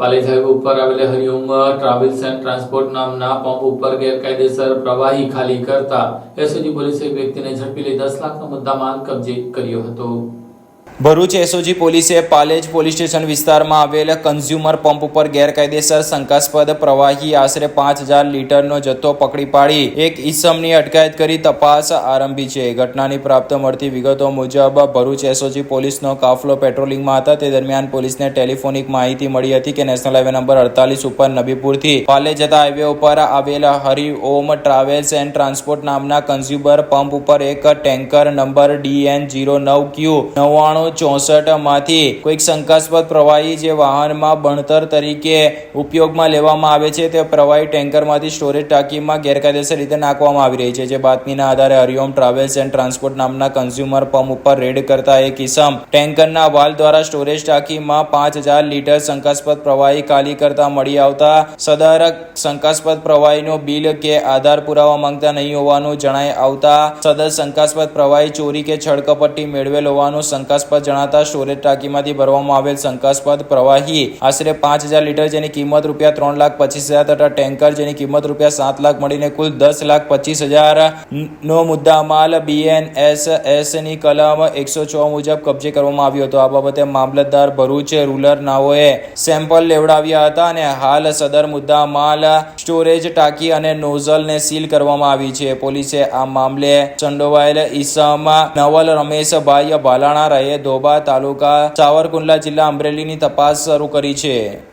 Palej highway ઉપર આવેલ Hariom travels and transport નામના પંપ ઉપર ગેરકાયદેસર પ્રવાહી ખાલી કરતા એસઓજી પોલીસે એક વ્યક્તિને ઝડપી લઈ દસ લાખનો મુદ્દામાલ કબજે કર્યો હતો. ભરૂચ એસઓજી પોલીસે પાલેજ પોલીસ સ્ટેશન વિસ્તારમાં આવેલ કન્ઝ્યુમર પંપ ઉપર ગેરકાયદેસર શંકાસ્પદ પ્રવાહી આશરે પાંચ હજાર લીટરનો જથ્થો પકડી પાડી. એક ઈસમની અટકાયત કરી તપાસ આરંભી છે. ઘટનાની પ્રાપ્ત મળતી વિગતો મુજબ ભરૂચ એસઓજી પોલીસનો કાફલો પેટ્રોલિંગમાં હતા. તે દરમિયાન પોલીસને ટેલિફોનિક માહિતી મળી હતી કે નેશનલ હાઈવે નંબર અડતાલીસ ઉપર નબીપુરથી પાલે જતા હાઈવે ઉપર આવેલ હરિઓમ ટ્રાવેલ્સ એન્ડ ટ્રાન્સપોર્ટ નામના કન્ઝ્યુમર પંપ ઉપર એક ટેન્કર નંબર ડીએન જીરો નવ ક્યુ નવ્વાણું ચોસઠમાંથી કોઈક શંકાસ્પદ પ્રવાહી જે વાહનમાં ભણતર તરીકે ઉપયોગમાં લેવામાં આવે છે, તે પ્રવાહી ટેન્કરમાંથી સ્ટોરેજ ટાંકીમાં ગેરકાયદેસર રીતે નાખવામાં આવી રહી છે. જે બાતમીના આધારે હરિઓમ ટ્રાવેલ્સ એન્ડ ટ્રાન્સપોર્ટ નામના કન્ઝ્યુમર પંપ ઉપર રેડ કરતા એક કિસમ ટેન્કરના વાલ દ્વારા સ્ટોરેજ ટાંકીમાં પાંચ હજાર લીટર શંકાસ્પદ પ્રવાહી ખાલી કરતા મળી આવતા સદર શંકાસ્પદ પ્રવાહીનું બિલ કે આધાર પુરાવા માંગતા નહીં હોવાનું જણાય આવતા સદર શંકાસ્પદ પ્રવાહી ચોરી કે છળકપટ્ટી મેળવેલ હોવાનું શંકાસ્પદ જણાતા સ્ટોરેજ ટાંકીમાંથી ભરવામાં આવેલ શંકાસ્પદ પ્રવાહી આશરે પાંચ હજાર લીટર જેની કિંમત રૂપિયા ત્રણ લાખ પચીસ હજાર તથા ટેન્કર જેની કિંમત રૂપિયા સાત લાખ મળીને કુલ દસ લાખ પચીસ હજાર નો મુદ્દામાલ બીએનએસએસની કલમ એકસો છ મુજબ કબજે કરવામાં આવ્યો હતો. આ બાબતે મામલતદાર ભરૂચ રૂરલ નાઓએ સેમ્પલ લેવડાવ્યા હતા અને હાલ સદર મુદ્દામાલ સ્ટોરેજ ટાંકી અને નોઝલને સીલ કરવામાં આવી છે. પોલીસે આ મામલે સંડોવાયેલ ઈસમ નવલ રમેશભાઈ ભાલાણા રહે ધોબા તાલુકા સાવરકુંડલા જિલ્લા અમરેલીની તપાસ શરૂ કરી છે.